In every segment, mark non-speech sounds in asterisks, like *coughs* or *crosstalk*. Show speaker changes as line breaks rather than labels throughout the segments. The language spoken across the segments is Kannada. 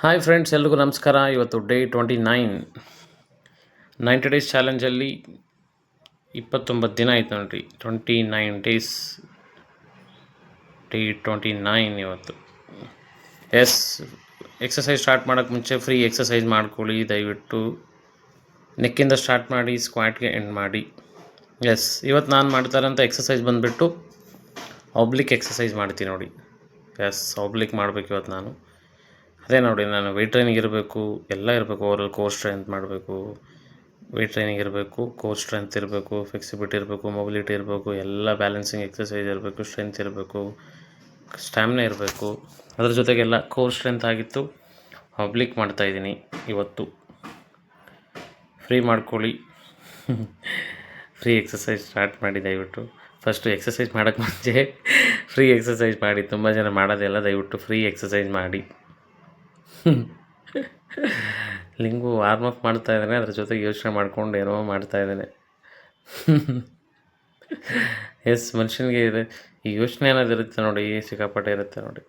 ಹಾಯ್ ಫ್ರೆಂಡ್ಸ್ ಎಲ್ರಿಗೂ ನಮಸ್ಕಾರ. ಇವತ್ತು day twenty nine ninety days ಚಾಲೆಂಜಲ್ಲಿ ಇಪ್ಪತ್ತೊಂಬತ್ತು ದಿನ ಆಯ್ತು ನೋಡಿರಿ. Twenty nine days day twenty nine ಇವತ್ತು. ಎಸ್ ಎಕ್ಸಸೈಸ್ ಸ್ಟಾರ್ಟ್ ಮಾಡೋಕ್ಕೆ ಮುಂಚೆ ಫ್ರೀ ಎಕ್ಸಸೈಸ್ ಮಾಡ್ಕೊಳ್ಳಿ. ದಯವಿಟ್ಟು ನೆಕ್ಕಿಂದ ಸ್ಟಾರ್ಟ್ ಮಾಡಿ ಸ್ಕ್ವಾಟ್ಗೆ ಎಂಡ್ ಮಾಡಿ. ಎಸ್ ಇವತ್ತು ನಾನು ಮಾಡ್ತಾರಂಥ ಎಕ್ಸಸೈಸ್ ಬಂದುಬಿಟ್ಟು ಆಬ್ಲಿಕ್ ಎಕ್ಸಸೈಸ್ ಮಾಡ್ತೀನಿ ನೋಡಿ. ಎಸ್ ಆಬ್ಲಿಕ್ ಮಾಡಬೇಕು ಇವತ್ತು ನಾನು. ಅದೇ ನೋಡಿ, ನಾನು ವೆಯ್ಟ್ ಟ್ರೈನಿಂಗ್ ಇರಬೇಕು, ಎಲ್ಲ ಇರಬೇಕು ಓವರಲ್ ಕೋರ್ ಸ್ಟ್ರೆಂತ್ ಮಾಡಬೇಕು. ವೆಯ್ಟ್ ಟ್ರೈನಿಂಗ್ ಇರಬೇಕು ಕೋರ್ ಸ್ಟ್ರೆಂತ್ ಇರಬೇಕು ಫ್ಲೆಕ್ಸಿಬಿಲಿಟಿ ಇರಬೇಕು ಮೊಬಿಲಿಟಿ ಇರಬೇಕು, ಎಲ್ಲ ಬ್ಯಾಲೆನ್ಸಿಂಗ್ ಎಕ್ಸಸೈಸ್ ಇರಬೇಕು ಸ್ಟ್ರೆಂತ್ ಇರಬೇಕು ಸ್ಟ್ಯಾಮಿನಾ ಇರಬೇಕು. ಅದ್ರ ಜೊತೆಗೆಲ್ಲ ಕೋರ್ ಸ್ಟ್ರೆಂತ್ ಆಗಿತ್ತು ಪಬ್ಲಿಕ್ ಮಾಡ್ತಾಯಿದ್ದೀನಿ ಇವತ್ತು. ಫ್ರೀ ಮಾಡ್ಕೊಳ್ಳಿ. ಫ್ರೀ ಎಕ್ಸಸೈಸ್ ಸ್ಟಾರ್ಟ್ ಮಾಡಿ ದಯವಿಟ್ಟು. ಫಸ್ಟು ಎಕ್ಸಸೈಸ್ ಮಾಡೋಕ್ಕೆ ಮುಂಚೆ ಫ್ರೀ ಎಕ್ಸಸೈಸ್ ಮಾಡಿ. ತುಂಬ ಜನ ಮಾಡೋದೆಲ್ಲ ದಯವಿಟ್ಟು ಫ್ರೀ ಎಕ್ಸಸೈಸ್ ಮಾಡಿ. ಲಿಂಗು ವಾರ್ಮ್ ಅಪ್ ಮಾಡ್ತಾ ಇದ್ದಾನೆ, ಅದ್ರ ಜೊತೆಗೆ ಯೋಚನೆ ಮಾಡ್ಕೊಂಡು ಏನೋ ಮಾಡ್ತಾ ಇದ್ದಾನೆ. ಎಸ್ ಮನುಷ್ಯನಿಗೆ ಇದೆ. ಈ ಯೋಚನೆ ಅನ್ನೋದು ಇರುತ್ತೆ ನೋಡಿ ಸಿಕ್ಕಾಪಟ್ಟೆ ಇರುತ್ತೆ ನೋಡಿ.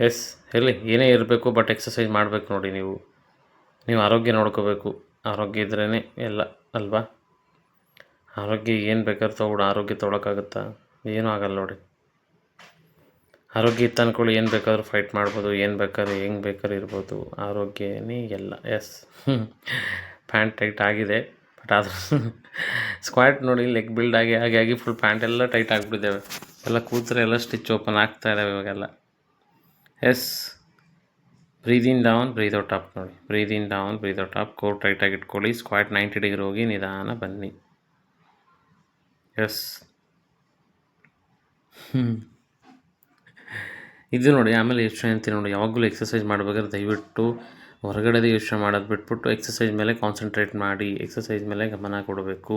ಎಸ್ ಹೇಳಿ ಏನೇ ಇರಬೇಕು ಬಟ್ ಎಕ್ಸಸೈಸ್ ಮಾಡಬೇಕು ನೋಡಿ ನೀವು. ನೀವು ಆರೋಗ್ಯ ನೋಡ್ಕೋಬೇಕು. ಆರೋಗ್ಯ ಇದ್ರೇ ಎಲ್ಲ, ಅಲ್ವಾ? ಆರೋಗ್ಯ ಏನು ಬೇಕಾದ್ರೂ ತೊಗೊಡು ಆರೋಗ್ಯ ತೊಗೊಳಕ್ಕಾಗುತ್ತಾ? ಏನೂ ಆಗಲ್ಲ ನೋಡಿ. ಆರೋಗ್ಯ ಇತ್ತು ಅಂದ್ಕೊಳ್ಳಿ ಏನು ಬೇಕಾದ್ರೂ ಫೈಟ್ ಮಾಡ್ಬೋದು, ಏನು ಬೇಕಾದ್ರೂ ಹೆಂಗೆ ಬೇಕಾದ್ರೂ ಇರ್ಬೋದು. ಆರೋಗ್ಯನೇ ಎಲ್ಲ. ಎಸ್ ಪ್ಯಾಂಟ್ ಟೈಟ್ ಆಗಿದೆ ಬಟ್ ಆದರೂ ಸ್ಕ್ವಾಟ್ ನೋಡಿ ಲೆಗ್ ಬಿಲ್ಡ್ ಆಗಿ ಹಾಗೆ ಆಗಿ ಫುಲ್ ಪ್ಯಾಂಟ್ ಎಲ್ಲ ಟೈಟ್ ಆಗಿಬಿಟ್ಟಿದ್ದಾವೆ. ಎಲ್ಲ ಕೂತ್ರೆ ಎಲ್ಲ ಸ್ಟಿಚ್ ಓಪನ್ ಆಗ್ತಾ ಇದ್ದಾವೆ ಇವಾಗೆಲ್ಲ. Yes breathe in down breathe out up ನೋಡಿ. Breathe in down breathe out up core ಟೈಟಾಗಿ ಇಟ್ಕೊಳ್ಳಿ. ಸ್ಕ್ವಾಟ್ ನೈಂಟಿ ಡಿಗ್ರಿ ಹೋಗಿ ನಿಧಾನ ಬನ್ನಿ. ಎಸ್ ಹ್ಞೂ ಇದು ನೋಡಿ, ಆಮೇಲೆ ಯೋಚನೆ ಅಂತೀನಿ ನೋಡಿ, ಯಾವಾಗಲೂ ಎಕ್ಸಸೈಸ್ ಮಾಡಬೇಕಾದ್ರೆ ದಯವಿಟ್ಟು ಹೊರಗಡೆದು ಯೋಚನೆ ಮಾಡೋದು ಬಿಟ್ಬಿಟ್ಟು ಎಕ್ಸಸೈಸ್ ಮೇಲೆ ಕಾನ್ಸಂಟ್ರೇಟ್ ಮಾಡಿ ಎಕ್ಸಸೈಸ್ ಮೇಲೆ ಗಮನ ಕೊಡಬೇಕು.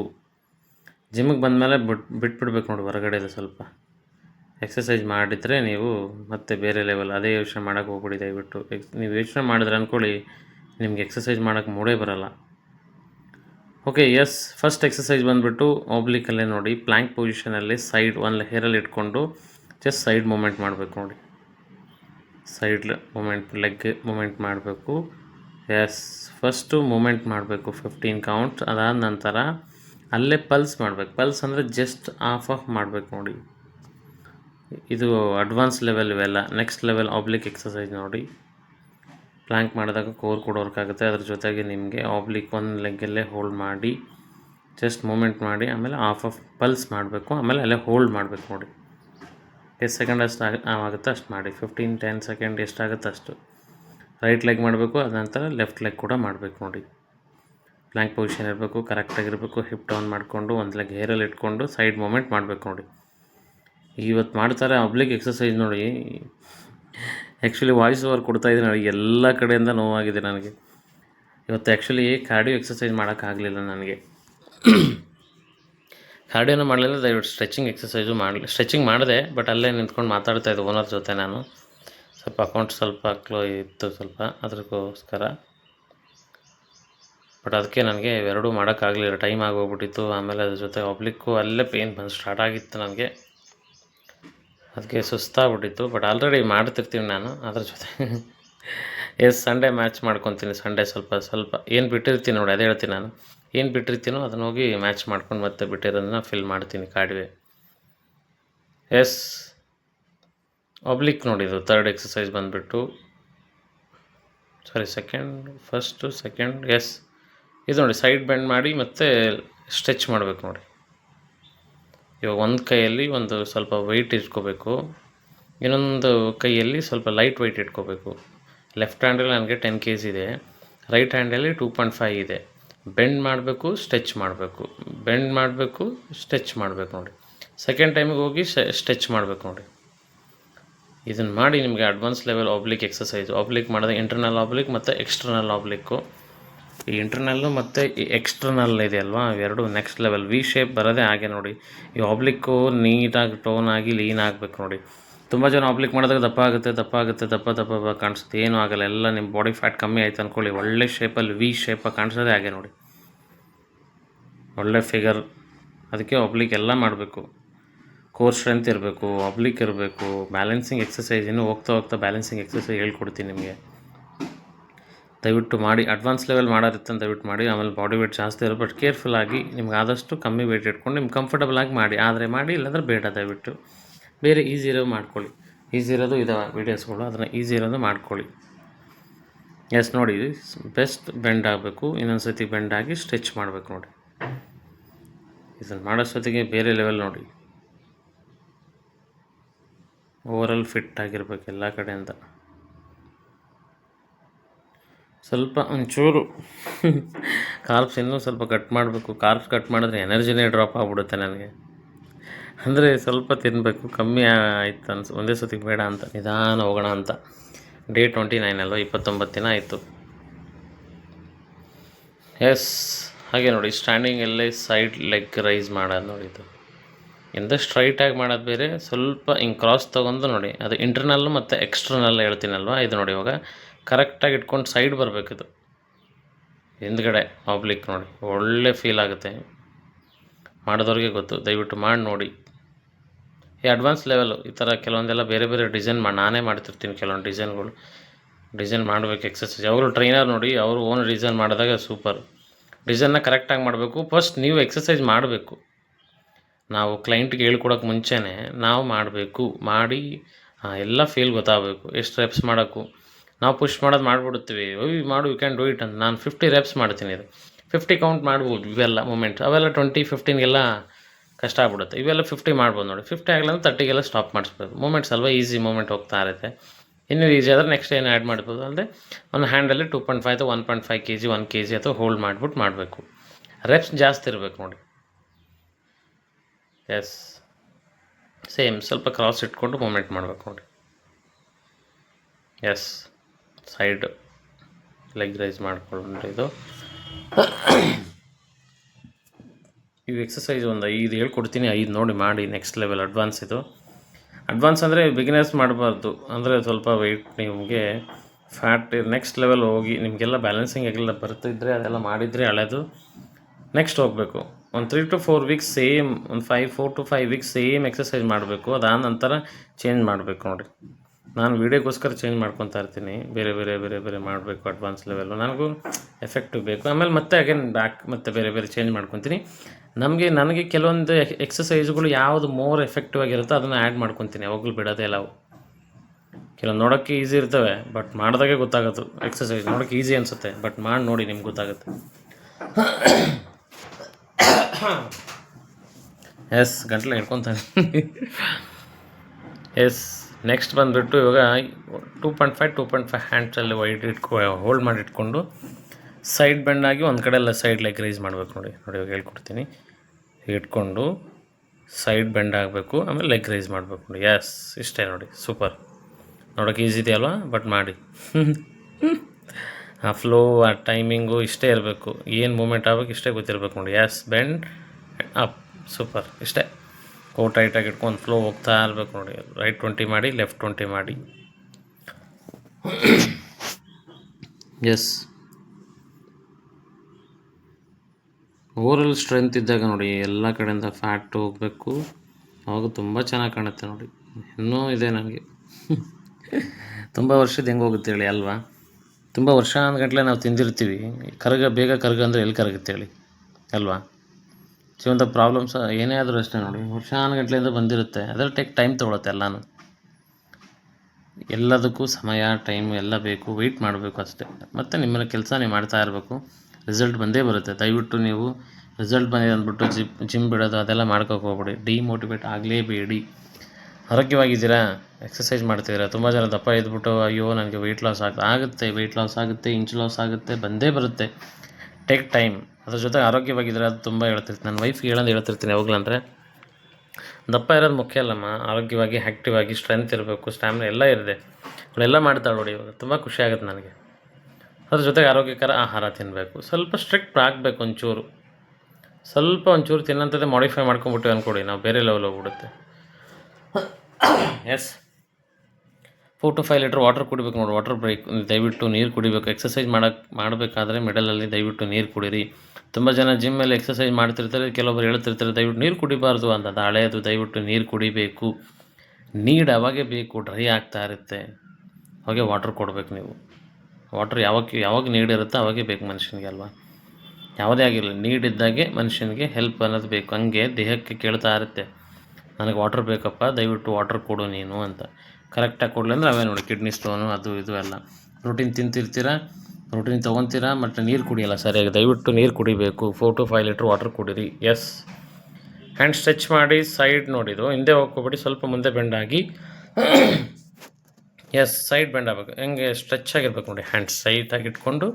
ಜಿಮ್ಮಿಗೆ ಬಂದಮೇಲೆ ಬಿಟ್, ಬಿಟ್ಬಿಡ್ಬೇಕು ನೋಡಿ ಹೊರಗಡೆದು ಸ್ವಲ್ಪ. ಎಕ್ಸಸೈಸ್ ಮಾಡಿದರೆ ನೀವು ಮತ್ತೆ ಬೇರೆ ಲೆವೆಲ್ ಅದೇ ಯೋಚನೆ ಮಾಡೋಕ್ಕೆ ಹೋಗ್ಬಿಡಿ ದಯವಿಟ್ಟು. ಎಕ್ಸ್ ನೀವು ಯೋಚನೆ ಮಾಡಿದ್ರೆ ಅಂದ್ಕೊಳ್ಳಿ, ನಿಮ್ಗೆ ಎಕ್ಸಸೈಸ್ ಮಾಡೋಕ್ಕೆ ಮೂಡೇ ಬರೋಲ್ಲ. ಓಕೆ ಎಸ್ ಫಸ್ಟ್ ಎಕ್ಸಸೈಸ್ ಬಂದುಬಿಟ್ಟು ಓಬ್ಲಿಕಲ್ಲೇ ನೋಡಿ ಪ್ಲ್ಯಾಂಕ್ ಪೊಸಿಷನಲ್ಲಿ ಸೈಡ್ ಒಂದು ಹೇರಲ್ಲಿ ಇಟ್ಕೊಂಡು ಜಸ್ಟ್ ಸೈಡ್ ಮೂಮೆಂಟ್ ಮಾಡಬೇಕು ನೋಡಿ. ಸೈಡ್ ಮೂಮೆಂಟ್, ಲೆಗ್ ಮೂಮೆಂಟ್ ಮಾಡಬೇಕು. ಎಸ್ ಫಸ್ಟು ಮೂಮೆಂಟ್ ಮಾಡಬೇಕು ಫಿಫ್ಟೀನ್ ಕೌಂಟ್ ಅದಾದ ನಂತರ ಅಲ್ಲೇ ಪಲ್ಸ್ ಮಾಡಬೇಕು. ಪಲ್ಸ್ ಅಂದರೆ ಜಸ್ಟ್ ಆಫ್ ಆಫ್ ಮಾಡಬೇಕು ನೋಡಿ. ಇದು ಅಡ್ವಾನ್ಸ್ ಲೆವೆಲ್ ಇವೆಲ್ಲ. ನೆಕ್ಸ್ಟ್ ಲೆವೆಲ್ ಆಬ್ಲಿಕ್ ಎಕ್ಸಸೈಸ್ ನೋಡಿ. ಪ್ಲ್ಯಾಂಕ್ ಮಾಡಿದಾಗ ಕೋರ್ ಕೂಡ ವರ್ಕ್ ಆಗುತ್ತೆ. ಅದ್ರ ಜೊತೆಗೆ ನಿಮಗೆ ಆಬ್ಲಿಕ್ ಒಂದು ಲೆಗ್ಗಲ್ಲೇ ಹೋಲ್ಡ್ ಮಾಡಿ ಜಸ್ಟ್ ಮೂಮೆಂಟ್ ಮಾಡಿ, ಆಮೇಲೆ ಆಫ್ ಆಫ್ ಪಲ್ಸ್ ಮಾಡಬೇಕು. ಆಮೇಲೆ ಅಲ್ಲೇ ಹೋಲ್ಡ್ ಮಾಡಬೇಕು ನೋಡಿ. ಎಷ್ಟು ಸೆಕೆಂಡ್ ಅಷ್ಟು ಆಗ ಆಗುತ್ತೆ ಅಷ್ಟು ಮಾಡಿ. ಫಿಫ್ಟೀನ್ ಟೆನ್ ಸೆಕೆಂಡ್ ಎಷ್ಟಾಗುತ್ತೆ ಅಷ್ಟು. ರೈಟ್ ಲೆಗ್ ಮಾಡಬೇಕು ಅದ ನಂತರ ಲೆಫ್ಟ್ ಲೆಗ್ ಕೂಡ ಮಾಡಬೇಕು ನೋಡಿ. ಪ್ಲ್ಯಾಂಕ್ ಪೊಸಿಷನ್ ಇರಬೇಕು ಕರೆಕ್ಟಾಗಿರಬೇಕು ಹಿಪ್ ಡೌನ್ ಮಾಡಿಕೊಂಡು, ಒಂದು ಲೆಗ್ ಹೇರಲ್ಲಿ ಇಟ್ಕೊಂಡು ಸೈಡ್ ಮೂಮೆಂಟ್ ಮಾಡಬೇಕು ನೋಡಿ. ಇವತ್ತು ಮಾಡ್ತಾರೆ ಅಬ್ಲಿಕ್ ಎಕ್ಸಸೈಸ್ ನೋಡಿ. ಆ್ಯಕ್ಚುಲಿ ವಾಯ್ಸ್ ಓವರ್ ಕೊಡ್ತಾಯಿದ್ದೀನಿ ನೋಡಿ, ಎಲ್ಲ ಕಡೆಯಿಂದ ನೋವಾಗಿದೆ ನನಗೆ. ಇವತ್ತು ಆ್ಯಕ್ಚುಲಿ ಕಾರ್ಡಿಯೋ ಎಕ್ಸಸೈಸ್ ಮಾಡೋಕ್ಕಾಗಲಿಲ್ಲ ನನಗೆ. ಕಾರ್ಡಿಯೋನ ಮಾಡಲಿಲ್ಲ, ದಯವಿಟ್ಟು ಸ್ಟ್ರೆಚಿಂಗ್ ಎಕ್ಸಸೈಸು ಮಾಡಲಿ ಸ್ಟ್ರೆಚಿಂಗ್ ಮಾಡಿದೆ ಬಟ್ ಅಲ್ಲೇ ನಿಂತ್ಕೊಂಡು ಮಾತಾಡ್ತಾ ಇದ್ದೆ ಓನರ್ ಜೊತೆ ನಾನು. ಸ್ವಲ್ಪ ಅಕೌಂಟ್ ಸ್ವಲ್ಪ ಕ್ಲೋ ಇತ್ತು ಸ್ವಲ್ಪ ಅದಕ್ಕೋಸ್ಕರ ಬಟ್ ಅದಕ್ಕೆ ನನಗೆ ಇವೆರಡೂ ಮಾಡೋಕ್ಕಾಗಲಿಲ್ಲ ಟೈಮ್ ಆಗೋಗ್ಬಿಟ್ಟಿತ್ತು. ಆಮೇಲೆ ಅದ್ರ ಜೊತೆ ಒಬ್ಲಿಕ್ಕು ಅಲ್ಲೇ ಪೇನ್ ಬಂದು ಸ್ಟಾರ್ಟ್ ಆಗಿತ್ತು ನನಗೆ. ಅದಕ್ಕೆ ಸುಸ್ತಾಗ್ಬಿಟ್ಟಿತ್ತು ಬಟ್ ಆಲ್ರೆಡಿ ಮಾಡ್ತಿರ್ತೀನಿ ನಾನು, ಅದ್ರ ಜೊತೆ. ಎಸ್ ಸಂಡೇ ಮ್ಯಾಚ್ ಮಾಡ್ಕೊತೀನಿ ಸಂಡೇ ಸ್ವಲ್ಪ ಸ್ವಲ್ಪ, ಏನು ಬಿಟ್ಟಿರ್ತೀನಿ ನೋಡಿ, ಅದೇ ಹೇಳ್ತೀನಿ ನಾನು. ಏನು ಬಿಟ್ಟಿರ್ತೀನೋ ಅದನ್ನ ಹೋಗಿ ಮ್ಯಾಚ್ ಮಾಡ್ಕೊಂಡು ಮತ್ತೆ ಬಿಟ್ಟಿರೋದನ್ನ ಫಿಲ್ ಮಾಡ್ತೀನಿ ಕಾಡಿವೆ. ಎಸ್ ಒಬ್ಲಿಕ್ ನೋಡಿದ್ದು ತರ್ಡ್ ಎಕ್ಸಸೈಸ್ ಬಂದುಬಿಟ್ಟು. Sorry second first second yes ಇದು ನೋಡಿ ಸೈಡ್ ಬೆಂಡ್ ಮಾಡಿ ಮತ್ತೆ ಸ್ಟ್ರೆಚ್ ಮಾಡಬೇಕು ನೋಡಿ. ಇವಾಗ ಒಂದು ಕೈಯಲ್ಲಿ ಒಂದು ಸ್ವಲ್ಪ ವೆಯ್ಟ್ ಇಟ್ಕೋಬೇಕು. ಇನ್ನೊಂದು ಕೈಯಲ್ಲಿ ಸ್ವಲ್ಪ ಲೈಟ್ ವೆಯ್ಟ್ ಇಟ್ಕೋಬೇಕು. ಲೆಫ್ಟ್ ಹ್ಯಾಂಡಲ್ಲಿ ನನಗೆ ಟೆನ್ ಕೆ ಜಿ ಇದೆ ರೈಟ್ ಹ್ಯಾಂಡಲ್ಲಿ ಟೂ ಪಾಯಿಂಟ್ ಫೈವ್ ಇದೆ. ಬೆಂಡ್ ಮಾಡಬೇಕು ಸ್ಟೆಚ್ ಮಾಡಬೇಕು. ಬೆಂಡ್ ಮಾಡಬೇಕು ಸ್ಟೆಚ್ ಮಾಡಬೇಕು ನೋಡಿ. ಸೆಕೆಂಡ್ ಟೈಮಿಗೆ ಹೋಗಿ ಸ್ಟೆಚ್ ಮಾಡಬೇಕು ನೋಡಿ. ಇದನ್ನು ಮಾಡಿ ನಿಮಗೆ advance level oblique exercise oblique ಮಾಡಿದ್ರೆ ಇಂಟರ್ನಲ್ ಆಬ್ಲಿಕ್ ಮತ್ತು ಎಕ್ಸ್ಟರ್ನಲ್ ಆಬ್ಲಿಕ್ಕು ಈ ಇಂಟರ್ನಲ್ಲು ಮತ್ತು ಈ ಎಕ್ಸ್ಟರ್ನಲ್ ಇದೆ ಅಲ್ವಾ? ಎರಡು ನೆಕ್ಸ್ಟ್ ಲೆವೆಲ್ ವಿ ಶೇಪ್ ಬರೋದೇ ಹಾಗೆ ನೋಡಿ. ಈ ಆಬ್ಲಿಕ್ಕು ನೀಟಾಗಿ ಟೋನ್ ಆಗಿ ಲೀನ್ ಆಗಬೇಕು ನೋಡಿ. ತುಂಬ ಜನ ಒಬ್ಲಿಕ್ ಮಾಡಿದಾಗ ದಪ್ಪ ಆಗುತ್ತೆ ದಪ್ಪ ಆಗುತ್ತೆ, ದಪ್ಪ ದಪ್ಪ ಕಾಣಿಸುತ್ತೆ. ಏನೂ ಆಗಲ್ಲ, ಎಲ್ಲ ನಿಮ್ಮ ಬಾಡಿ ಫ್ಯಾಟ್ ಕಮ್ಮಿ ಆಯ್ತು ಅಂದ್ಕೊಳ್ಳಿ ಒಳ್ಳೆ ಶೇಪಲ್ಲಿ ವಿ ಶೇಪಾಗಿ ಕಾಣಿಸೋದೆ ಹಾಗೆ ನೋಡಿ. ಒಳ್ಳೆ ಫಿಗರ್ ಅದಕ್ಕೆ ಒಬ್ಲಿಕ್ ಎಲ್ಲ ಮಾಡಬೇಕು. ಕೋರ್ ಸ್ಟ್ರೆಂತ್ ಇರಬೇಕು ಒಬ್ಲಿಕ್ ಇರಬೇಕು. ಬ್ಯಾಲೆನ್ಸಿಂಗ್ ಎಕ್ಸಸೈಸ್ ಇನ್ನೂ ಹೋಗ್ತಾ ಹೋಗ್ತಾ ಬ್ಯಾಲೆನ್ಸಿಂಗ್ ಎಕ್ಸಸೈಸ್ ಹೇಳ್ಕೊಡ್ತೀನಿ ನಿಮಗೆ. ದಯವಿಟ್ಟು ಮಾಡಿ. ಅಡ್ವಾನ್ಸ್ ಲೆವೆಲ್ ಮಾಡೋದಿತ್ತು ದಯವಿಟ್ಟು ಮಾಡಿ. ಆಮೇಲೆ ಬಾಡಿ ವೇಟ್ ಜಾಸ್ತಿ ಇರೋ ಬಟ್ ಕೇರ್ಫುಲ್ ಆಗಿ ನಿಮ್ಗೆ ಆದಷ್ಟು ಕಮ್ಮಿ ವೇಟ್ ಇಟ್ಕೊಂಡು, ನಿಮ್ಗೆ ಕಂಫರ್ಟಬಲ್ ಆಗಿ ಮಾಡಿ. ಆದರೆ ಮಾಡಿ, ಇಲ್ಲಾಂದ್ರೆ ಬೇಡ ದಯವಿಟ್ಟು. ಬೇರೆ ಈಸಿ ಇರೋದು ಮಾಡ್ಕೊಳ್ಳಿ. ಈಸಿ ಇರೋದು ಇದಾವೆ ವೀಡಿಯೋಸ್ಗಳು ಅದನ್ನು ಈಸಿ ಇರೋದು ಮಾಡ್ಕೊಳ್ಳಿ. ಎಸ್ ನೋಡಿ ಬೆಸ್ಟ್ ಬೆಂಡ್ ಆಗಬೇಕು ಇನ್ನೊಂದು ಸತಿ ಬೆಂಡ್ ಆಗಿ ಸ್ಟ್ರೆಚ್ ಮಾಡಬೇಕು ನೋಡಿ. ಇದನ್ನು ಮಾಡೋಷ್ಟೊತ್ತಿಗೆ ಬೇರೆ ಲೆವೆಲ್ ನೋಡಿ. ಓವರಾಲ್ ಫಿಟ್ ಆಗಿರ್ಬೇಕು ಎಲ್ಲ ಕಡೆಯಿಂದ. ಸ್ವಲ್ಪ ಒಂಚೂರು *laughs* ಕಾರ್ಪ್ಸ್ ಇನ್ನೂ ಸ್ವಲ್ಪ ಕಟ್ ಮಾಡಬೇಕು. ಕಾರ್ಪ್ಸ್ ಕಟ್ ಮಾಡಿದ್ರೆ ಎನರ್ಜಿನೇ ಡ್ರಾಪ್ ಆಗಿಬಿಡುತ್ತೆ ನನಗೆ. ಅಂದರೆ ಸ್ವಲ್ಪ ತಿನ್ನಬೇಕು ಕಮ್ಮಿ ಆಯ್ತು ಅನ್ಸ್, ಒಂದೇ ಸತಿ ಬೇಡ ಅಂತ, ನಿಧಾನ ಹೋಗೋಣ ಅಂತ. ಡೇ ಟ್ವೆಂಟಿ ನೈನ್ ಅಲ್ವ, ಇಪ್ಪತ್ತೊಂಬತ್ತು ದಿನ ಆಯಿತು. ಎಸ್ ಹಾಗೆ ನೋಡಿ ಸ್ಟ್ಯಾಂಡಿಂಗಲ್ಲೇ ಸೈಡ್ ಲೆಗ್ ರೈಸ್ ಮಾಡೋದು ನೋಡಿ ಇದು. ಎಂದ ಸ್ಟ್ರೈಟಾಗಿ ಮಾಡೋದು ಬೇರೆ, ಸ್ವಲ್ಪ ಹಿಂಗೆ ಕ್ರಾಸ್ ತೊಗೊಂಡು ನೋಡಿ, ಅದು ಇಂಟರ್ನಲ್ ಮತ್ತು ಎಕ್ಸ್ಟರ್ನಲ್ ಹೇಳ್ತೀನಲ್ವ, ಇದು ನೋಡಿ ಇವಾಗ. ಕರೆಕ್ಟಾಗಿ ಇಟ್ಕೊಂಡು ಸೈಡ್ ಬರಬೇಕಿದು ಹಿಂದ್ಗಡೆ ಆಬ್ಲಿಕ್ ನೋಡಿ, ಒಳ್ಳೆ ಫೀಲ್ ಆಗುತ್ತೆ. ಮಾಡಿದವ್ರಿಗೆ ಗೊತ್ತು, ದಯವಿಟ್ಟು ಮಾಡಿ ನೋಡಿ. ಈ ಅಡ್ವಾನ್ಸ್ ಲೆವೆಲು ಈ ಥರ ಕೆಲವೊಂದೆಲ್ಲ ಬೇರೆ ಬೇರೆ ಡಿಸೈನ್ ಮಾಡಿ ನಾನೇ ಮಾಡ್ತಿರ್ತೀನಿ ಕೆಲವೊಂದು ಡಿಸೈನ್ಗಳು ಡಿಸೈನ್ ಮಾಡಬೇಕು ಎಕ್ಸಸೈಸ್ ಯಾವಾಗಲೂ ಟ್ರೈನರ್ ನೋಡಿ, ಅವರು ಓನ್ ಡಿಸೈನ್ ಮಾಡಿದಾಗ ಸೂಪರ್ ಡಿಸೈನ್ನ ಕರೆಕ್ಟಾಗಿ ಮಾಡಬೇಕು. ಫಸ್ಟ್ ನೀವು ಎಕ್ಸಸೈಸ್ ಮಾಡಬೇಕು. ನಾವು ಕ್ಲೈಂಟ್ಗೆ ಹೇಳ್ಕೊಡೋಕೆ ಮುಂಚೆನೇ ನಾವು ಮಾಡಬೇಕು. ಮಾಡಿ ಎಲ್ಲ ಫೀಲ್ ಗೊತ್ತಾಗಬೇಕು. ಎಷ್ಟು ರೆಪ್ಸ್ ಮಾಡೋಕ್ಕೂ. ನಾವು ಪುಷ್ ಮಾಡೋದು ಮಾಡಿಬಿಡ್ತೀವಿ ಓಯ್ ಮಾಡು ಯು ಕ್ಯಾನ್ ಡೂ ಇಟ್ ಅಂತ. ನಾನು ಫಿಫ್ಟಿ ರೆಪ್ಸ್ ಮಾಡ್ತೀನಿ. ಇದು ಫಿಫ್ಟಿ ಕೌಂಟ್ ಮಾಡ್ಬೋದು ಇವೆಲ್ಲ ಮೂಮೆಂಟ್ ಅವೆಲ್ಲ ಟ್ವೆಂಟಿ ಫಿಫ್ಟೀನ್ಗೆಲ್ಲ ಕಷ್ಟ ಆಗ್ಬಿಡುತ್ತೆ. ಇವೆಲ್ಲ ಫಿಫ್ಟಿ ಮಾಡ್ಬೋದು ನೋಡಿ. ಫಿಫ್ಟಿ ಆಗಲ್ಲ ಅಂದ್ರೆ ತರ್ಟಿಗೆಲ್ಲ ಸ್ಟಾಪ್ ಮಾಡಿಸ್ಬೋದು. ಮೂಮೆಂಟ್ಸ್ ಅಲ್ವಾ ಈಸಿ ಮೂಮೆಂಟ್ ಹೋಗ್ತಾ ಇರುತ್ತೆ. ಇನ್ನೂ ಈಸಿ ಆದರೆ ನೆಕ್ಸ್ಟ್ ಏನು ಆ್ಯಡ್ ಮಾಡ್ಬೋದು ಅಂದರೆ ಒಂದು ಹ್ಯಾಂಡಲ್ಲಿ two point five one point five K G one K G ಅಥವಾ ಹೋಲ್ಡ್ ಮಾಡಿಬಿಟ್ಟು ಮಾಡಬೇಕು. ರೆಪ್ಸ್ ಜಾಸ್ತಿ ಇರಬೇಕು ನೋಡಿ. ಎಸ್ ಸೇಮ್ ಸ್ವಲ್ಪ ಕ್ರಾಸ್ ಇಟ್ಕೊಂಡು ಮೂಮೆಂಟ್ ಮಾಡಬೇಕು ನೋಡಿ. ಎಸ್ ಸೈಡ್ ಲೆಗ್ ರೈಸ್ ಮಾಡಿಕೊಂಡ್ರೆ ಇದು. ಇವು ಎಕ್ಸಸೈಸ್ ಒಂದು ಐದು ಹೇಳ್ಕೊಡ್ತೀನಿ, ಐದು ನೋಡಿ ಮಾಡಿ ನೆಕ್ಸ್ಟ್ ಲೆವೆಲ್ ಅಡ್ವಾನ್ಸ್ ಇದು. ಅಡ್ವಾನ್ಸ್ ಅಂದರೆ ಬಿಗಿನರ್ಸ್ ಮಾಡಬಾರ್ದು, ಅಂದರೆ ಸ್ವಲ್ಪ ವೆಯ್ಟ್ ನಿಮಗೆ ಫ್ಯಾಟ್ ನೆಕ್ಸ್ಟ್ ಲೆವೆಲ್ ಹೋಗಿ ನಿಮಗೆಲ್ಲ ಬ್ಯಾಲೆನ್ಸಿಂಗ್ ಎಲ್ಲ ಬರ್ತಿದ್ರೆ ಅದೆಲ್ಲ ಮಾಡಿದರೆ ಹಳೆದು. ನೆಕ್ಸ್ಟ್ ಹೋಗಬೇಕು, ಒಂದು three to four weeks same ಒಂದು five four to five weeks same exercise ಮಾಡಬೇಕು, ಅದಾದ ನಂತರ ಚೇಂಜ್ ಮಾಡಬೇಕು ನೋಡಿ. ನಾನು ವೀಡಿಯೋಗೋಸ್ಕರ ಚೇಂಜ್ ಮಾಡ್ಕೊತಾ ಇರ್ತೀನಿ. ಬೇರೆ ಬೇರೆ ಬೇರೆ ಬೇರೆ ಮಾಡಬೇಕು ಅಡ್ವಾನ್ಸ್ ಲೆವೆಲ್ಲು ನನಗೂ ಎಫೆಕ್ಟಿವ್ ಬೇಕು. ಆಮೇಲೆ ಮತ್ತೆ ಅಗೇನ್ ಬ್ಯಾಕ್ ಮತ್ತೆ ಬೇರೆ ಬೇರೆ ಚೇಂಜ್ ಮಾಡ್ಕೊತೀನಿ. ನಮಗೆ, ನನಗೆ ಕೆಲವೊಂದು ಎಕ್ಸಸೈಸ್ಗಳು ಯಾವುದು ಮೋರ್ ಎಫೆಕ್ಟಿವ್ ಆಗಿರುತ್ತೋ ಅದನ್ನು ಆ್ಯಡ್ ಮಾಡ್ಕೊತೀನಿ. ಯಾವಾಗಲೂ ಬಿಡೋದೇ ಇಲ್ಲ ಅವು. ಕೆಲವು ನೋಡೋಕ್ಕೆ ಈಸಿ ಇರ್ತವೆ ಬಟ್ ಮಾಡಿದಾಗೆ ಗೊತ್ತಾಗುತ್ತೆ ಎಕ್ಸಸೈಸ್ ನೋಡೋಕ್ಕೆ ಈಸಿ ಅನಿಸುತ್ತೆ ಬಟ್ ಮಾಡಿ ನೋಡಿ ನಿಮ್ಗೆ ಗೊತ್ತಾಗುತ್ತೆ. ಎಸ್ *coughs* ಗಂಟ್ಲು ಹಿಡ್ಕೊತಾನೆ. ಎಸ್ *laughs* ನೆಕ್ಸ್ಟ್ ಬಂದುಬಿಟ್ಟು ಇವಾಗ two point five two point five ಹ್ಯಾಂಡ್ಸಲ್ಲಿ weight ಇಟ್ಕೊ ಹೋಲ್ಡ್ ಮಾಡಿ ಇಟ್ಕೊಂಡು ಸೈಡ್ ಬೆಂಡ್ ಆಗಿ ಒಂದು ಕಡೆ ಎಲ್ಲ ಸೈಡ್ ಲೆಗ್ ರೈಸ್ ಮಾಡಬೇಕು ನೋಡಿ. ನೋಡಿ ಇವಾಗ ಹೇಳ್ಕೊಡ್ತೀನಿ. ಇಟ್ಕೊಂಡು ಸೈಡ್ ಬೆಂಡ್ ಆಗಬೇಕು, ಆಮೇಲೆ ಲೆಗ್ ರೈಸ್ ಮಾಡಬೇಕು ನೋಡಿ. ಎಸ್ ಇಷ್ಟೇ ನೋಡಿ. ಸೂಪರ್ ನೋಡೋಕೆ ಈಸಿ ಇದೆಯಲ್ವಾ ಬಟ್ ಮಾಡಿ. *laughs* ಆ ಫ್ಲೋ ಆ ಟೈಮಿಂಗು ಇಷ್ಟೇ ಇರಬೇಕು. ಏನು ಮೂಮೆಂಟ್ ಆಗಬೇಕು ಇಷ್ಟೇ ಗೊತ್ತಿರಬೇಕು ನೋಡಿ. ಎಸ್ ಬೆಂಡ್ ಅಪ್ ಸೂಪರ್ ಇಷ್ಟೇ. ಕೋ ಟೈಟಾಗಿ ಇಟ್ಕೊಂಡು ಫ್ಲೋ ಹೋಗ್ತಾ ಇರಬೇಕು ನೋಡಿ. ರೈಟ್ ಟ್ವೆಂಟಿ ಮಾಡಿ ಲೆಫ್ಟ್ ಟ್ವೆಂಟಿ ಮಾಡಿ. ಎಸ್ ಓವರಲ್ ಸ್ಟ್ರೆಂತ್ ಇದ್ದಾಗ ನೋಡಿ, ಎಲ್ಲ ಕಡೆಯಿಂದ ಫ್ಯಾಟ್ ಹೋಗಬೇಕು. ಅವಾಗ ತುಂಬ ಚೆನ್ನಾಗಿ ಕಾಣುತ್ತೆ ನೋಡಿ. ಇನ್ನೂ ಇದೆ ನನಗೆ ತುಂಬ ವರ್ಷದ ಹೆಂಗೆ ಹೋಗುತ್ತೆ ಹೇಳಿ, ಅಲ್ವಾ? ತುಂಬ ವರ್ಷ ಅಂದ್ಗಟ್ಲೆ ನಾವು ತಿಂದಿರ್ತೀವಿ. ಕರಗ, ಬೇಗ ಕರಗ ಅಂದರೆ ಎಲ್ಲಿ ಕರಗುತ್ತೆ ಹೇಳಿ, ಅಲ್ವಾ? ಜೀವನದ ಪ್ರಾಬ್ಲಮ್ಸ್ ಏನೇ ಆದರೂ ಅಷ್ಟೇ ನೋಡಿ ವರ್ಷಾನುಗಟ್ಲೆಯಿಂದ ಬಂದಿರುತ್ತೆ. ಅದರ ಟೇಕ್ ಟೈಮ್ ತೊಗೊಳುತ್ತೆ ಎಲ್ಲಾನು. ಎಲ್ಲದಕ್ಕೂ ಸಮಯ ಟೈಮ್ ಎಲ್ಲ ಬೇಕು ವೆಯ್ಟ್ ಮಾಡಬೇಕು ಅಷ್ಟೇ. ಮತ್ತು ನಿಮ್ಮನ್ನ ಕೆಲಸ ನೀವು ಮಾಡ್ತಾ ಇರಬೇಕು ರಿಸಲ್ಟ್ ಬಂದೇ ಬರುತ್ತೆ. ದಯವಿಟ್ಟು ನೀವು ರಿಸಲ್ಟ್ ಬಂದಿದೆ ಅಂದ್ಬಿಟ್ಟು ಜಿಮ್ ಜಿಮ್ ಬಿಡೋದು ಅದೆಲ್ಲ ಮಾಡ್ಕೋಕೆ ಹೋಗ್ಬೇಡಿ. ಡಿಮೋಟಿವೇಟ್ ಆಗಲೇಬೇಡಿ. ಆರೋಗ್ಯವಾಗಿದ್ದೀರಾ? ಎಕ್ಸಸೈಸ್ ಮಾಡ್ತಿದ್ದೀರಾ? ತುಂಬ ಜನ ದಪ್ಪ ಇದ್ಬಿಟ್ಟು, ಅಯ್ಯೋ, ನನಗೆ ವೆಯ್ಟ್ ಲಾಸ್ ಆಗುತ್ತೆ ಆಗುತ್ತೆ ವೆಯ್ಟ್ ಲಾಸ್ ಆಗುತ್ತೆ ಇಂಚ್ ಲಾಸ್ ಆಗುತ್ತೆ, ಬಂದೇ ಬರುತ್ತೆ. ಟೇಕ್ ಟೈಮ್ ಅದ್ರ ಜೊತೆ ಆರೋಗ್ಯವಾಗಿದ್ದರೆ ಅದು ತುಂಬ ಹೇಳ್ತಿರ್ತೀನಿ. ನನ್ನ ವೈಫ್ಗೆ ಹೇಳೋದು ಹೇಳ್ತಿರ್ತೀನಿ ಯಾವಾಗಲೂ ಅಂದರೆ, ದಪ್ಪ ಇರೋದು ಮುಖ್ಯ ಅಲ್ಲಮ್ಮ. ಆರೋಗ್ಯವಾಗಿ ಆ್ಯಕ್ಟಿವ್ ಆಗಿ ಸ್ಟ್ರೆಂತ್ ಇರಬೇಕು ಸ್ಟ್ಯಾಮಿನ ಎಲ್ಲ ಇರದೆ. ಅವಳೆಲ್ಲ ಮಾಡ್ತಾಳೆ ನೋಡಿ ಇವಾಗ. ತುಂಬ ಖುಷಿ ಆಗುತ್ತೆ ನನಗೆ. ಅದ್ರ ಜೊತೆಗೆ ಆರೋಗ್ಯಕರ ಆಹಾರ ತಿನ್ನಬೇಕು ಸ್ವಲ್ಪ ಸ್ಟ್ರಿಕ್ಟ್ ಆಗಬೇಕು ಒಂಚೂರು. ಸ್ವಲ್ಪ ಒಂಚೂರು ತಿನ್ನಂಥದ್ದೇ ಮಾಡಿಫೈ ಮಾಡ್ಕೊಂಬಿಟ್ಟಿವಿ ಅಂದ್ಕೊಡಿ ನಾವು ಬೇರೆ ಲೆವೆಲ್ ಹೋಗ್ಬಿಡುತ್ತೆ. *coughs* Yes four to five litre water ಕುಡಿಬೇಕು ನೋಡಿ, ವಾಟರ್ ಬ್ರೇಕ್. ದಯವಿಟ್ಟು ನೀರು ಕುಡಿಬೇಕು. ಎಕ್ಸಸೈಸ್ ಮಾಡೋಕ್ಕೆ ಮಾಡಬೇಕಾದ್ರೆ ಮಿಡಲಲ್ಲಿ ದಯವಿಟ್ಟು ನೀರು ಕುಡೀರಿ. ತುಂಬ ಜನ ಜಿಮ್ಮಲ್ಲಿ ಎಕ್ಸಸೈಸ್ ಮಾಡ್ತಿರ್ತಾರೆ ಕೆಲವೊಬ್ಬರು ಹೇಳ್ತಿರ್ತಾರೆ, ದಯವಿಟ್ಟು ನೀರು ಕುಡಿಬಾರ್ದು ಅಂತ ಹಳೆಯದು ದಯವಿಟ್ಟು ನೀರು ಕುಡಿಬೇಕು. ನೀಡ್ ಅವಾಗೆ ಬೇಕು ಡ್ರೈ ಆಗ್ತಾ ಇರುತ್ತೆ. ಅವಾಗೆ ವಾಟರ್ ಕೊಡಬೇಕು ನೀವು. ವಾಟರ್ ಯಾವಾಗ ಯಾವಾಗ ನೀಡಿರುತ್ತೋ ಅವಾಗೇ ಬೇಕು ಮನುಷ್ಯನಿಗೆ ಅಲ್ವಾ? ಯಾವುದೇ ಆಗಿರಲಿ ನೀಡಿದ್ದಾಗೆ ಮನುಷ್ಯನಿಗೆ ಹೆಲ್ಪ್ ಅನ್ನೋದು ಬೇಕು. ಹಂಗೆ ದೇಹಕ್ಕೆ ಕೇಳ್ತಾ ಇರುತ್ತೆ. ನನಗೆ ವಾಟರ್ ಬೇಕಪ್ಪ, ದಯವಿಟ್ಟು ವಾಟರ್ ಕೊಡು ನೀನು ಅಂತ. ಕರೆಕ್ಟಾಗಿ ಕೊಡಲಿ ಅಂದರೆ ಅವೇ ನೋಡಿ ಕಿಡ್ನಿ ಸ್ಟೋನು ಅದು ಇದು ಎಲ್ಲ. ಪ್ರೋಟೀನ್ ತಿಂತಿರ್ತೀರ? ಪ್ರೋಟೀನ್ ತೊಗೊತೀರಾ? ಮತ್ತು ನೀರು ಕುಡಿಯಲ್ಲ ಸರಿಯಾಗಿ. ದಯವಿಟ್ಟು ನೀರು ಕುಡಿಬೇಕು. Four to five litre water ಕುಡೀರಿ. ಎಸ್ ಹ್ಯಾಂಡ್ ಸ್ಟ್ರೆಚ್ ಮಾಡಿ ಸೈಡ್ ನೋಡಿದ್ರು. ಹಿಂದೆ ಹೋಗ್ಕೊಬಿಡಿ. ಸ್ವಲ್ಪ ಮುಂದೆ ಬೆಂಡಾಗಿ ಎಸ್ ಸೈಡ್ ಬೆಂಡ್ ಆಗಬೇಕು. ಹೆಂಗೆ? ಸ್ಟ್ರೆಚ್ ಆಗಿರ್ಬೇಕು ನೋಡಿ. ಹ್ಯಾಂಡ್ ಸ್ಟ್ರೈಟಾಗಿ ಇಟ್ಕೊಂಡು.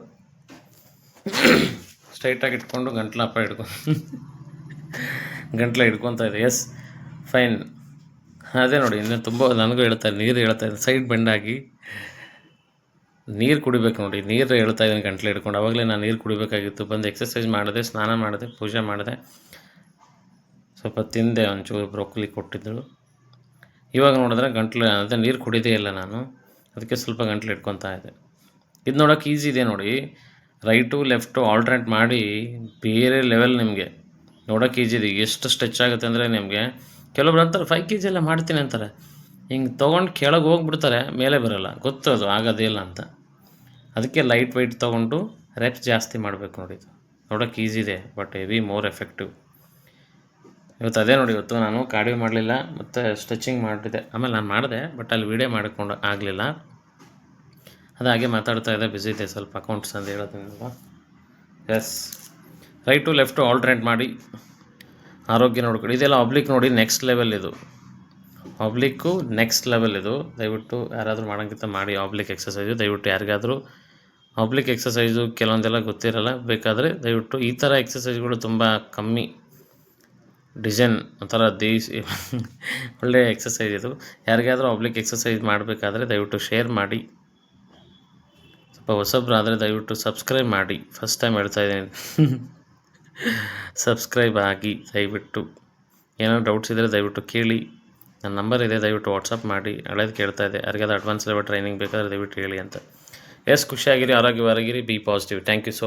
*coughs* ಸ್ಟ್ರೈಟಾಗಿ ಇಟ್ಕೊಂಡು ಗಂಟ್ಲಪ್ಪ ಹಿಡ್ಕೊಂಡು *laughs* ಗಂಟ್ಲ ಹಿಡ್ಕೊತಾ ಇದೆ ಎಸ್ ಫೈನ್ ಅದೇ ನೋಡಿ, ಇನ್ನೂ ತುಂಬ ನನಗೂ ಹೇಳ್ತಾರೆ ನೀರು ಹೇಳ್ತಾ ಇದ್ದೀನಿ ಸೈಡ್ ಬೆಂಡಾಗಿ ನೀರು ಕುಡಿಬೇಕು ನೋಡಿ, ನೀರು ಹೇಳ್ತಾ ಇದ್ದೀನಿ, ಗಂಟ್ಲು ಹಿಡ್ಕೊಂಡು. ಆವಾಗಲೇ ನಾನು ನೀರು ಕುಡಿಬೇಕಾಗಿತ್ತು. ಬಂದು ಎಕ್ಸಸೈಸ್ ಮಾಡಿದೆ, ಸ್ನಾನ ಮಾಡಿದೆ, ಪೂಜೆ ಮಾಡಿದೆ. ಸ್ವಲ್ಪ ತಿಂದೆ, ಒಂಚೂರು ಬ್ರೋಕೊಲಿ ಕೊಟ್ಟಿದ್ದಳು ಇವಾಗ ನೋಡಿದ್ರೆ ಗಂಟ್ಲು, ಅದೇ ನೀರು ಕುಡಿದೇ ಇಲ್ಲ ನಾನು. ಅದಕ್ಕೆ ಸ್ವಲ್ಪ ಗಂಟ್ಲು ಇಟ್ಕೊತಾ ಇದೆ ಇದು ನೋಡೋಕೆ ಈಸಿ ಇದೆ ನೋಡಿ. ರೈಟು ಲೆಫ್ಟು ಆಲ್ಟ್ರೇಟ್ ಮಾಡಿ ಬೇರೆ ಲೆವೆಲ್ ನಿಮಗೆ. ನೋಡೋಕೆ ಈಜಿ ಇದೆ. ಎಷ್ಟು ಸ್ಟ್ರೆಚ್ ಆಗುತ್ತೆ ಅಂದರೆ ನಿಮಗೆ ಕೆಲವೊಬ್ರು ಅಂತಾರೆ ಫೈವ್ ಕೆ ಜಿ ಎಲ್ಲ ಮಾಡ್ತೀನಿ ಅಂತಾರೆ. ಹಿಂಗೆ ತೊಗೊಂಡು ಕೆಳಗೆ ಹೋಗ್ಬಿಡ್ತಾರೆ, ಮೇಲೆ ಬರೋಲ್ಲ. ಗೊತ್ತು ಅದು, ಆಗೋದೇ ಇಲ್ಲ ಅಂತ. ಅದಕ್ಕೆ ಲೈಟ್ ವೈಟ್ ತೊಗೊಂಡು ರೆಪ್ಸ್ ಜಾಸ್ತಿ ಮಾಡಬೇಕು ನೋಡಿ ನೋಡೋಕೆ ಈಸಿ ಇದೆ ಬಟ್ ಹೆವಿ ಮೋರ್ ಎಫೆಕ್ಟಿವ್ ಇವತ್ತು ಅದೇ ನೋಡಿ, ಇವತ್ತು ನಾನು ಕಾರ್ಡಿಯೋ ಮಾಡಲಿಲ್ಲ, ಮತ್ತು ಸ್ಟ್ರೆಚಿಂಗ್ ಮಾಡಿದೆ. ಆಮೇಲೆ ನಾನು ಮಾಡಿದೆ ಬಟ್ ಅಲ್ಲಿ ವೀಡಿಯೋ ಮಾಡಿಕೊಂಡು ಆಗಲಿಲ್ಲ. ಅದು ಹಾಗೆ ಮಾತಾಡ್ತಾ ಇದೆ ಬ್ಯುಸಿ ಇದೆ, ಸ್ವಲ್ಪ ಅಕೌಂಟ್ಸ್ ಅಂತ ಹೇಳೋದ್ರಿಂದ. ಎಸ್ ರೈಟು ಲೆಫ್ಟು ಆಲ್ಟ್ರೇಟ್ ಮಾಡಿ. ಆರೋಗ್ಯ ನೋಡ್ಕೊಳ್ಳಿ. ಇದೆಲ್ಲ ಆಬ್ಲಿಕ್ ನೋಡಿ ನೆಕ್ಸ್ಟ್ ಲೆವೆಲ್ ಇದು. ಪಬ್ಲಿಕ್ಕು ನೆಕ್ಸ್ಟ್ ಲೆವೆಲ್ ಇದು. ದಯವಿಟ್ಟು ಯಾರಾದರೂ ಮಾಡೋಂಗಿಂತ ಮಾಡಿ ಆಬ್ಲಿಕ್ ಎಕ್ಸಸೈಸು ದಯವಿಟ್ಟು ಯಾರಿಗಾದರೂ ಆಬ್ಲಿಕ್ ಎಕ್ಸಸೈಸು ಕೆಲವೊಂದೆಲ್ಲ ಗೊತ್ತಿರಲ್ಲ. ಬೇಕಾದರೆ ದಯವಿಟ್ಟು ಈ ಥರ ಎಕ್ಸಸೈಸ್ಗಳು ತುಂಬ ಕಮ್ಮಿ. ಡಿಸೈನ್ ಒಂಥರ ದೇಶ ಒಳ್ಳೆಯ ಎಕ್ಸಸೈಸ್ ಇದು. ಯಾರಿಗಾದರೂ ಆಬ್ಲಿಕ್ ಎಕ್ಸಸೈಸ್ ಮಾಡಬೇಕಾದ್ರೆ ದಯವಿಟ್ಟು ಶೇರ್ ಮಾಡಿ. ಸ್ವಲ್ಪ ಹೊಸಬ್ರು ಆದರೆ ದಯವಿಟ್ಟು ಸಬ್ಸ್ಕ್ರೈಬ್ ಮಾಡಿ. ಫಸ್ಟ್ ಟೈಮ್ ಹೇಳ್ತಾ ಇದ್ದೀನಿ. *laughs* ಸಬ್ಸ್ಕ್ರೈಬ್ ಆಗಿ, ದಯವಿಟ್ಟು. ಏನೋ ಡೌಟ್ಸ್ ಇದ್ದರೆ ದಯವಿಟ್ಟು ಕೇಳಿ. ನನ್ನ ನಂಬರ್ ಇದೆ, ದಯವಿಟ್ಟು ವಾಟ್ಸಪ್ ಮಾಡಿ. ಹಳೇದು ಕೇಳ್ತಾ ಇದೆ. ಅದು ಅಡ್ವಾನ್ಸ್ ಲೆವೆಲ್ ಟ್ರೈನಿಂಗ್ ಬೇಕಾದ್ರೆ ದಯವಿಟ್ಟು ಹೇಳಿ ಅಂತ. ಎಸ್ ಖುಷಿಯಾಗಿರಿ ಆರೋಗ್ಯವಾಗಿರಿ be positive thank you so much